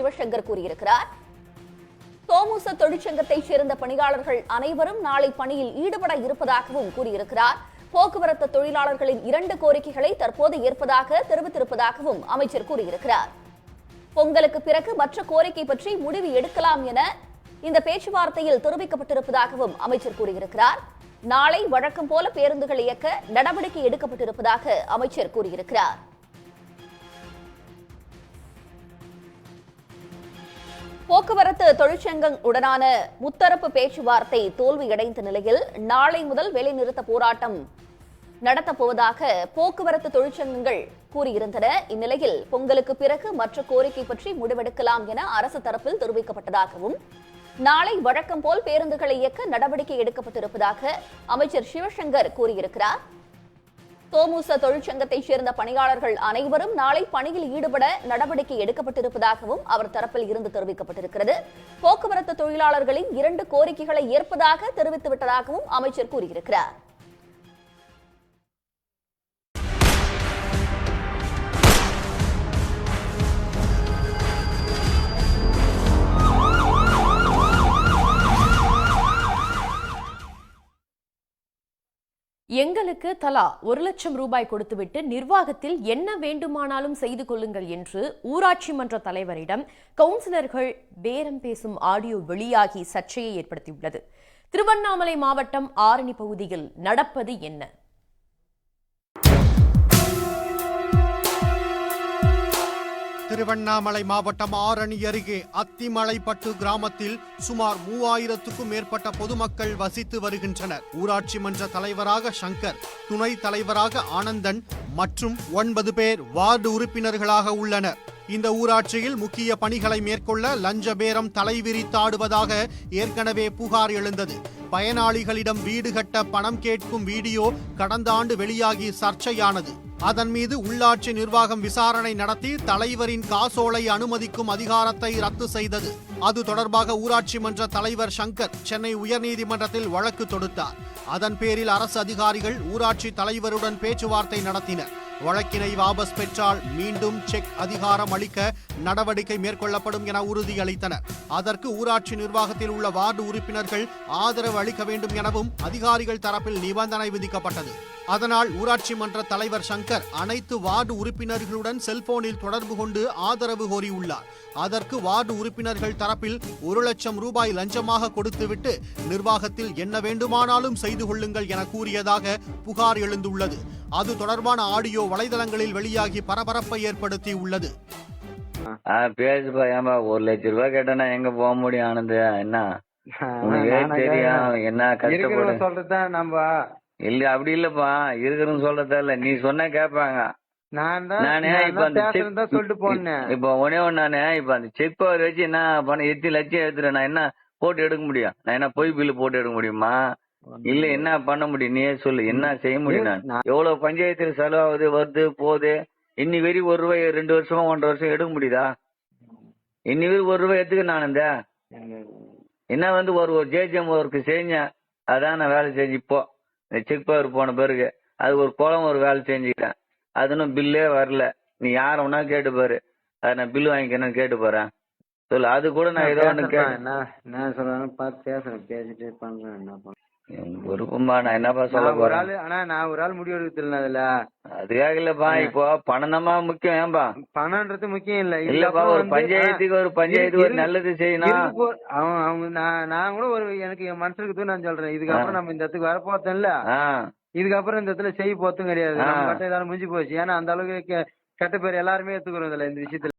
சிவசங்கர் கூறியிருக்கிறார். தோமுச தொழிற்சங்கத்தைச் சேர்ந்த பணியாளர்கள் அனைவரும் நாளை பணியில் ஈடுபட இருப்பதாகவும் கூறியிருக்கிறார். போக்குவரத்து தொழிலாளர்களின் இரண்டு கோரிக்கைகளை தற்போது ஏற்பதாக தெரிவித்திருப்பதாகவும் அமைச்சர் கூறியிருக்கிறார். பொங்கலுக்கு பிறகு மற்ற கோரிக்கை பற்றி முடிவு எடுக்கலாம் என இந்த பேச்சுவார்த்தையில் தெரிவிக்கப்பட்டிருப்பதாகவும் அமைச்சர் கூறியிருக்கிறார். நாளை வழக்கம் போல பேருந்துகள் இயக்க நடவடிக்கை எடுக்கப்பட்டிருப்பதாக அமைச்சர் கூறியிருக்கிறார். போக்குவரத்து தொழிற்சங்கம் உடனான முத்தரப்பு பேச்சுவார்த்தை தோல்வியடைந்த நிலையில் நாளை முதல் வேலைநிறுத்த போராட்டம் நடத்தப்போவதாக போக்குவரத்து தொழிற்சங்கங்கள் கூறியிருந்தன. இந்நிலையில் பொங்கலுக்கு பிறகு மற்ற கோரிக்கை பற்றி முடிவெடுக்கலாம் என அரசு தரப்பில் தெரிவிக்கப்பட்டதாகவும் நாளை வழக்கம் போல் பேருந்துகளை இயக்க நடவடிக்கை எடுக்கப்பட்டிருப்பதாக அமைச்சர் சிவசங்கர் கூறியிருக்கிறார். தோமுச தொழிற்சங்கத்தைச் சேர்ந்த பணியாளர்கள் அனைவரும் நாளை பணியில் ஈடுபட நடவடிக்கை எடுக்கப்பட்டிருப்பதாகவும் அவர் தரப்பில் இருந்து தெரிவிக்கப்பட்டிருக்கிறது. போக்குவரத்து தொழிலாளர்களின் இரண்டு கோரிக்கைகளை ஏற்பதாக தெரிவித்துவிட்டதாகவும் அமைச்சர் கூறியிருக்கிறார். எங்களுக்கு தலா ஒரு லட்சம் ரூபாய் கொடுத்துவிட்டு நிர்வாகத்தில் என்ன வேண்டுமானாலும் செய்து கொள்ளுங்கள் என்று ஊராட்சி மன்ற தலைவரிடம் கவுன்சிலர்கள் பேரம் பேசும் ஆடியோ வெளியாகி சர்ச்சையை ஏற்படுத்தியுள்ளது. திருவண்ணாமலை மாவட்டம் ஆரணி பகுதியில் நடப்பது என்ன? திருவண்ணாமலை மாவட்டம் ஆரணி அருகே அத்திமலைப்பட்டு கிராமத்தில் சுமார் மூவாயிரத்துக்கும் மேற்பட்ட பொதுமக்கள் வசித்து வருகின்றனர். ஊராட்சி மன்ற தலைவராக சங்கர் துணைத் தலைவராக ஆனந்தன் மற்றும் ஒன்பது பேர் வார்டு உறுப்பினர்களாக உள்ளனர். இந்த ஊராட்சியில் முக்கிய பணிகளை மேற்கொள்ள லஞ்ச பேரம் தலைவிரித்தாடுவதாக ஏற்கனவே புகார் எழுந்தது. பயனாளிகளிடம் வீடு கட்ட பணம் கேட்கும் வீடியோ கடந்த ஆண்டு வெளியாகி சர்ச்சையானது. அதன் மீது உள்ளாட்சி நிர்வாகம் விசாரணை நடத்தி தலைவரின் காசோலை அனுமதிக்கும் அதிகாரத்தை ரத்து செய்தது. அது தொடர்பாக ஊராட்சி மன்ற தலைவர் சங்கர் சென்னை உயர்நீதிமன்றத்தில் வழக்கு தொடுத்தார். அதன் பேரில் அரசு அதிகாரிகள் ஊராட்சி தலைவருடன் பேச்சுவார்த்தை நடத்தினர். வழக்கினை வாபஸ் பெற்றால் மீண்டும் செக் அதிகாரம் அளிக்க நடவடிக்கை மேற்கொள்ளப்படும் என உறுதியளித்தனர். அதற்கு ஊராட்சி நிர்வாகத்தில் உள்ள வார்டு உறுப்பினர்கள் ஆதரவு அளிக்க வேண்டும் எனவும் அதிகாரிகள் தரப்பில் நிபந்தனை விதிக்கப்பட்டது. அதனால் ஊராட்சி மன்ற தலைவர் சங்கர் அனைத்து வார்டு உறுப்பினர்களுடன் செல்போனில் தொடர்பு கொண்டு ஆதரவு கோரியுள்ளார். அதற்கு வார்டு உறுப்பினர்கள் தரப்பில் ஒரு லட்சம் ரூபாய் லஞ்சமாக கொடுத்துவிட்டு நிர்வாகத்தில் என்ன வேண்டுமானாலும் செய்து கொள்ளுங்கள் என கூறியதாக புகார் எழுந்துள்ளது. அது தொடர்பான ஆடியோ வலைதளங்களில் வெளியாகி பரபரப்பை ஏற்படுத்தி உள்ளது பேசுப்பா ஏன்பா ஒரு லட்ச ரூபாய் கேட்டா எங்க போக முடியும் ஆனந்த்? என்ன? உனக்கே தெரியும் என்ன கஷ்டப்படு? சொல்றதுதான் நம்ம இல்ல அப்படி இல்லப்பா. இருக்கிறவங்க சொல்றதா இல்ல. நீ சொன்னா கேட்பாங்க நான் இப்ப அந்த சொல்லிட்டு போனேன். இப்போ ஒன்னே நானே இப்ப அந்த செக் பவர் வச்சு என்ன பணம் எட்டு லட்சம் எடுத்துறேன் நான் என்ன போட்டு எடுக்க முடியும்? நான் என்ன பொய் பில்லு போட்டு எடுக்க முடியுமா? இல்ல என்ன பண்ண முடியும்? நீயே சொல்லு என்ன செய்ய முடியும் நான்- எவ்வளவு பஞ்சாயத்துல செலவாகுது வருது போகுது? இன்னி வரை ஒரு ரூபாய் ரெண்டு வருஷமா ஒன்றரை வருஷம் எடுக்க முடியுதா? இன்னி வரை ஒரு ரூபாய் எடுத்துக்க நான் இந்த என்ன வந்து ஒரு ஒரு ஜேஜிஎம் ஒர்க்கு செஞ்சேன் அதான் நான் வேலை செஞ்சு இப்போ. செக் பவர் போன பிறகு அது ஒரு குளம் ஒரு வேலை செஞ்சுக்கிட்டேன் அது இன்னும் பில்லே வரல. நீ யார வேணா கேட்டு பாரு. அது நான் பில்லு வாங்கிக்கணும் கேட்டு போறேன். சொல்லு அது கூட நான் ஏதோ. கேட்டேன் என்ன என்ன சொல்றான்னு பார்த்து பேசுறேன். பேசிட்டு பண்றேன். என்ன விருப்பமா நான் என்னப்பா சொல்ல போறேன்? ஆனா நான் ஒரு ஆள் முடிவு எடுத்துல அதுல. அதுக்காக இல்லப்பா இப்போ பணம் தான்ப்பா முக்கியம் ஏன்பா? பணம்ன்றது முக்கியம் இல்ல. இல்லப்பா ஒரு பஞ்சாயத்துக்கு ஒரு பஞ்சாயத்துக்கு ஒரு நல்லது செய்யணும். அவன் அவங்க நான் நான் கூட ஒரு எனக்கு என் மனசுக்கு தூரம் நான் சொல்றேன். இதுக்கப்புறம் நம்ம இந்த இடத்துக்கு வர போறதில்ல ஆ. இதுக்கப்புறம் இந்த இடத்துல செய்ய போறதும் கிடையாது. நம்ம கட்ட முடிஞ்சு போச்சு. ஏன்னா அந்த அளவுக்கு கெட்ட பேர் எல்லாருமே எடுத்துக்கிறோம் இதுல இந்த விஷயத்துல.